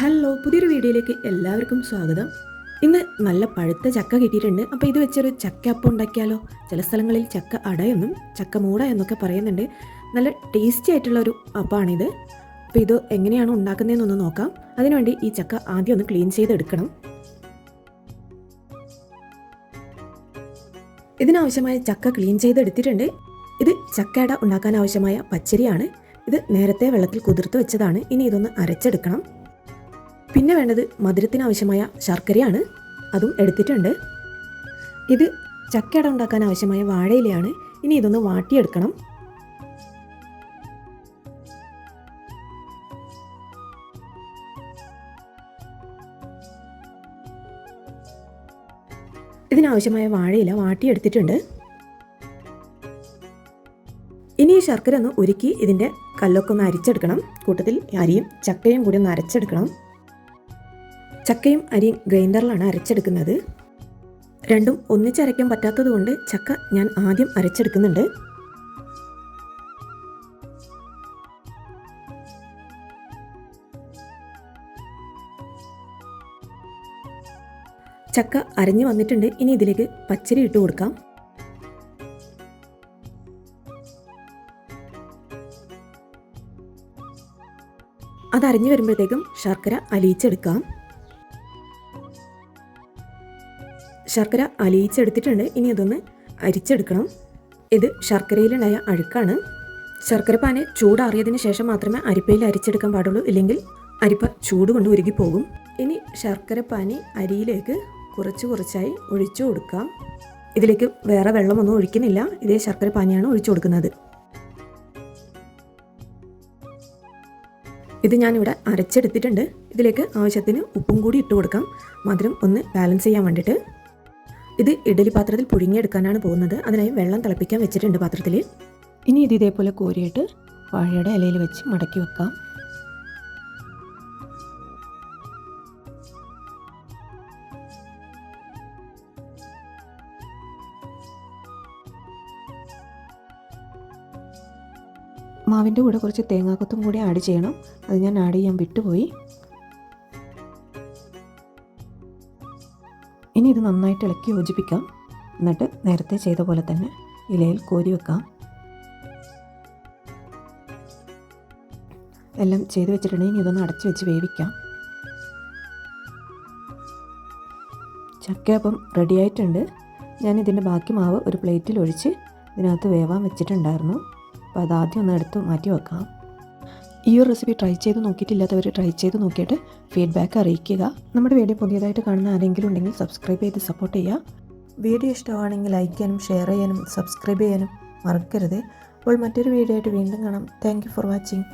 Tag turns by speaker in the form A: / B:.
A: hello പുതിയൊരു വീഡിയോയിലേക്ക് എല്ലാവർക്കും സ്വാഗതം ഇന്ന് നല്ല പഴുത്ത ചക്ക കിട്ടിയിട്ടുണ്ട് അപ്പോൾ ഇത് വെച്ചൊരു ചക്ക അപ്പം ഉണ്ടാക്കിയാലോ ചില സ്ഥലങ്ങളിൽ ചക്ക അടയെന്നും ചക്ക മൂട എന്നൊക്കെ പറയുന്നുണ്ട് നല്ല ടേസ്റ്റി ആയിട്ടുള്ള ഒരു അപ്പമാണിത് അപ്പോൾ ഇത് എങ്ങനെയാണ് ഉണ്ടാക്കുന്നതെന്നൊന്ന് നോക്കാം അതിനുവേണ്ടി ഈ ചക്ക ആദ്യം ഒന്ന് ക്ലീൻ ചെയ്തെടുക്കണം ഇതിനാവശ്യമായ ചക്ക ക്ലീൻ ചെയ്തെടുത്തിട്ടുണ്ട് ഇത് ചക്കയട ഉണ്ടാക്കാൻ ആവശ്യമായ പച്ചരിയാണ് ഇത് നേരത്തെ വെള്ളത്തിൽ കുതിർത്ത് വെച്ചതാണ് ഇനി ഇതൊന്ന് അരച്ചെടുക്കണം പിന്നെ വേണ്ടത് മധുരത്തിനാവശ്യമായ ശർക്കരയാണ് അതും എടുത്തിട്ടുണ്ട് ഇത് ചക്കട ഉണ്ടാക്കാൻ ആവശ്യമായ വാഴയിലയാണ് ഇനി ഇതൊന്ന് വാട്ടിയെടുക്കണം ഇതിനാവശ്യമായ വാഴയില വാട്ടിയെടുത്തിട്ടുണ്ട് ഇനി ഈ ശർക്കര ഒന്ന് ഉരുക്കി ഇതിൻ്റെ കല്ലൊക്കെ ഒന്ന് അരിച്ചെടുക്കണം കൂട്ടത്തിൽ അരിയും ചക്കയും കൂടി ഒന്ന് അരച്ചെടുക്കണം ചക്കയും അരിയും ഗ്രൈൻഡറിലാണ് അരച്ചെടുക്കുന്നത് രണ്ടും ഒന്നിച്ചരയ്ക്കാൻ പറ്റാത്തതുകൊണ്ട് ചക്ക ഞാൻ ആദ്യം അരച്ചെടുക്കുന്നുണ്ട് ചക്ക അരഞ്ഞു വന്നിട്ടുണ്ട് ഇനി ഇതിലേക്ക് പച്ചരി ഇട്ട് കൊടുക്കാം അത് അരഞ്ഞു വരുമ്പോഴത്തേക്കും ശർക്കര അലിയിച്ചെടുക്കാം ശർക്കര അലിയിച്ചെടുത്തിട്ടുണ്ട് ഇനി അതൊന്ന് അരിച്ചെടുക്കണം ഇത് ശർക്കരയിലുണ്ടായ അഴുക്കാണ് ശർക്കരപ്പാന് ചൂടാറിയതിന് ശേഷം മാത്രമേ അരിപ്പയിൽ അരിച്ചെടുക്കാൻ പാടുള്ളൂ ഇല്ലെങ്കിൽ അരിപ്പ ചൂട് കൊണ്ട് ഉരുകി പോകും ഇനി ശർക്കരപ്പാനി അരിയിലേക്ക് കുറച്ച് കുറച്ചായി ഒഴിച്ചു കൊടുക്കാം ഇതിലേക്ക് വേറെ വെള്ളമൊന്നും ഒഴിക്കുന്നില്ല ഇതേ ശർക്കരപ്പാനിയാണ് ഒഴിച്ചു കൊടുക്കുന്നത് ഇത് ഞാനിവിടെ അരച്ചെടുത്തിട്ടുണ്ട് ഇതിലേക്ക് ആവശ്യത്തിന് ഉപ്പും കൂടി ഇട്ട് കൊടുക്കാം മധുരം ഒന്ന് ബാലൻസ് ചെയ്യാൻ വേണ്ടിയിട്ട് ഇത് ഇഡലി പാത്രത്തിൽ പുഴുങ്ങിയെടുക്കാനാണ് പോകുന്നത് അതിനായി വെള്ളം തിളപ്പിക്കാൻ വെച്ചിട്ടുണ്ട് പാത്രത്തിൽ ഇനി ഇത് ഇതേപോലെ കോരിയിട്ട് വാഴയുടെ ഇലയിൽ വെച്ച് മടക്കി വെക്കാം മാവിൻ്റെ കൂടെ കുറച്ച് തേങ്ങാക്കൊത്തും കൂടി ആഡ് ചെയ്യണം അത് ഞാൻ ആഡ് ചെയ്യാൻ വിട്ടുപോയി ഇനി ഇത് നന്നായിട്ട് ഇളക്കി യോജിപ്പിക്കാം എന്നിട്ട് നേരത്തെ ചെയ്ത പോലെ തന്നെ ഇലയിൽ കോരി വെക്കാം എല്ലാം ചെയ്ത് വെച്ചിട്ടുണ്ടെങ്കിൽ ഇതൊന്ന് അടച്ചു വെച്ച് വേവിക്കാം ചക്ക അപ്പം റെഡിയായിട്ടുണ്ട് ഞാൻ ഇതിൻ്റെ ബാക്കി മാവ് ഒരു പ്ലേറ്റിൽ ഒഴിച്ച് ഇതിനകത്ത് വേവാൻ വെച്ചിട്ടുണ്ടായിരുന്നു അപ്പോൾ അതാദ്യം ഒന്ന് എടുത്ത് മാറ്റി വെക്കാം ഈ ഒരു റെസിപ്പി ട്രൈ ചെയ്ത് നോക്കിയിട്ടില്ലാത്തവർ ട്രൈ ചെയ്ത് നോക്കിയിട്ട് ഫീഡ്ബാക്ക് അറിയിക്കുക നമ്മുടെ വീഡിയോ പുതിയതായിട്ട് കാണുന്ന ആരെങ്കിലും ഉണ്ടെങ്കിൽ സബ്സ്ക്രൈബ് ചെയ്ത് സപ്പോർട്ട് ചെയ്യുക വീഡിയോ ഇഷ്ടമാണെങ്കിൽ ലൈക്ക് ചെയ്യാനും ഷെയർ ചെയ്യാനും സബ്സ്ക്രൈബ് ചെയ്യാനും മറക്കരുത് അപ്പോൾ മറ്റൊരു വീഡിയോ ആയിട്ട് വീണ്ടും കാണാം താങ്ക് ഫോർ വാച്ചിങ്